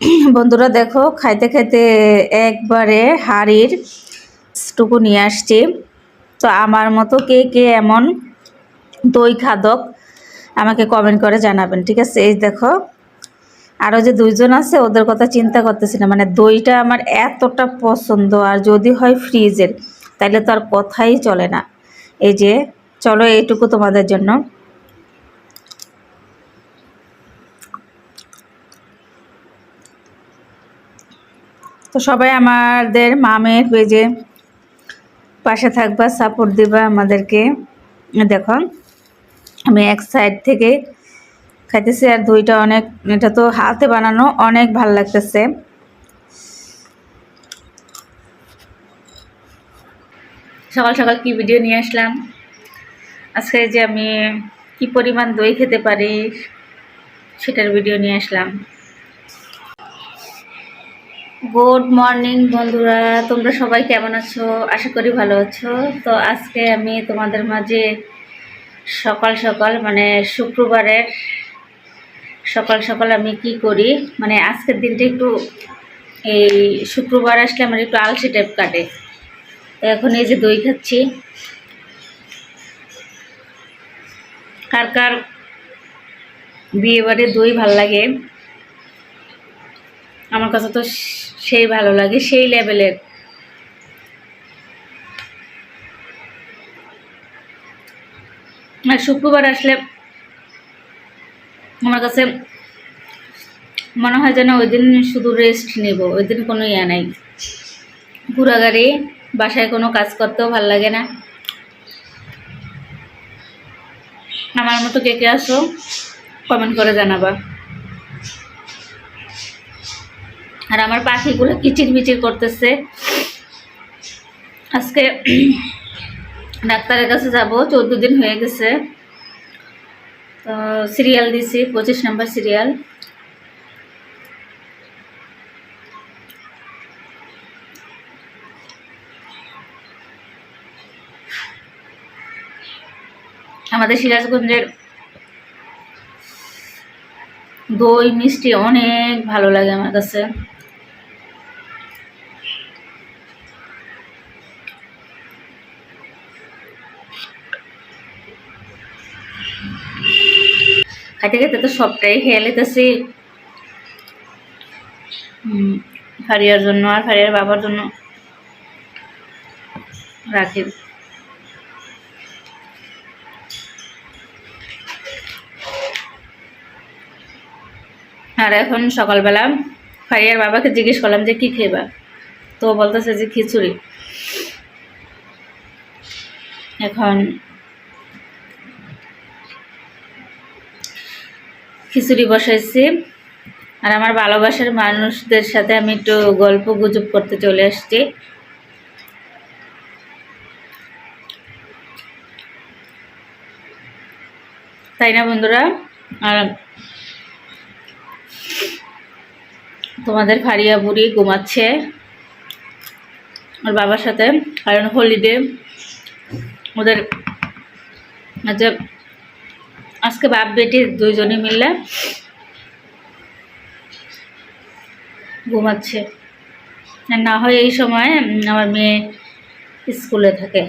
বন্ধুরা দেখো, খাইতে খাইতে একবারে হাড়ির টুকু নিয়ে আসছি। তো আমার মতো কে কে এমন দই খাদক আমাকে কমেন্ট করে জানাবেন, ঠিক আছে? এই দেখো আরও যে দুইজন আছে, ওদের কথা চিন্তা করতেছি না। মানে দইটা আমার এতটা পছন্দ, আর যদি হয় ফ্রিজের তাইলে তো আর কথাই চলে না। এই যে, চলো এইটুকু তোমাদের জন্য। তো সবাই আমাদের মামের পেজে পাশে থাকবা সাপোর্ট দিবা আমাদেরকে। দেখো, আমি এক সাইড থেকে খাইতেছি আর দইটা অনেক, এটা তো হাতে বানানো অনেক ভালো লাগতেছে। সকাল সকাল কি ভিডিও নিয়ে আসলাম? আজকে যে আমি কি পরিমাণ দই খেতে পারি, সেটার ভিডিও নিয়ে আসলাম। গুড মর্নিং বন্ধুরা। তোমরা সবাই কেমন আছো? আশা করি ভালো আছো। তো আজকে আমি তোমাদের মাঝে সকাল সকাল মানে শুক্রবারের সকাল সকাল আমি কি করি? মানে আজকের দিনটা একটু এই শুক্রবার আসলে আমার একটু আলসি টাইপ কাটে। এখন এই যে দই খাচ্ছি। কার কার বিয়ে বাড়ি দই ভালো লাগে? আমার কাছে তো সেই ভালো লাগে, সেই লেভেলের। আর শুক্রবার আসলে আমার কাছে মনে হয় যেন ওই দিন শুধু রেস্ট নেব, ওই দিন কোনো ইয়ে নাই। ঘোরাগাড়ি বাসায় কোনো কাজ করতেও ভালো লাগে না। আমার মতো কে কে আসো কমেন্ট করে জানাবা। আর আমার পাখিগুলো কিচির মিচির করতেছে। আজকে ডাক্তারের কাছে যাব, চোদ্দ দিন হয়ে গেছে। তো সিরিয়াল দিছি, পঁচিশ নম্বর সিরিয়াল। আমাদের সিরাজগঞ্জের দই মিষ্টি অনেক ভালো লাগে আমার কাছে। খাইতে খাইতে তো সবটাই খেয়ে নিতেছি। ফারিয়ার জন্য আর ফারিয়ার বাবার জন্য রাখি। আর এখন সকালবেলা ফারিয়ার বাবাকে জিজ্ঞেস করলাম যে কি খেবা? তো বলতেছে যে খিচুড়ি। এখন খিচুড়ি বসাইছি। আর আমার ভালোবাসার মানুষদের সাথে আমি একটু গল্প গুজব করতে চলে আসছি। তাই না বন্ধুরা? আর তোমাদের ফারিয়া বুড়ি ঘুমাচ্ছে। ওর বাবার সাথে কারণ হোলিডে ওদের আচ্ছা আজকে বাপ বেটি দুইজনে মিললে ঘুমাচ্ছে। না হয় এই সময় আমার মেয়ে স্কুলে থাকে।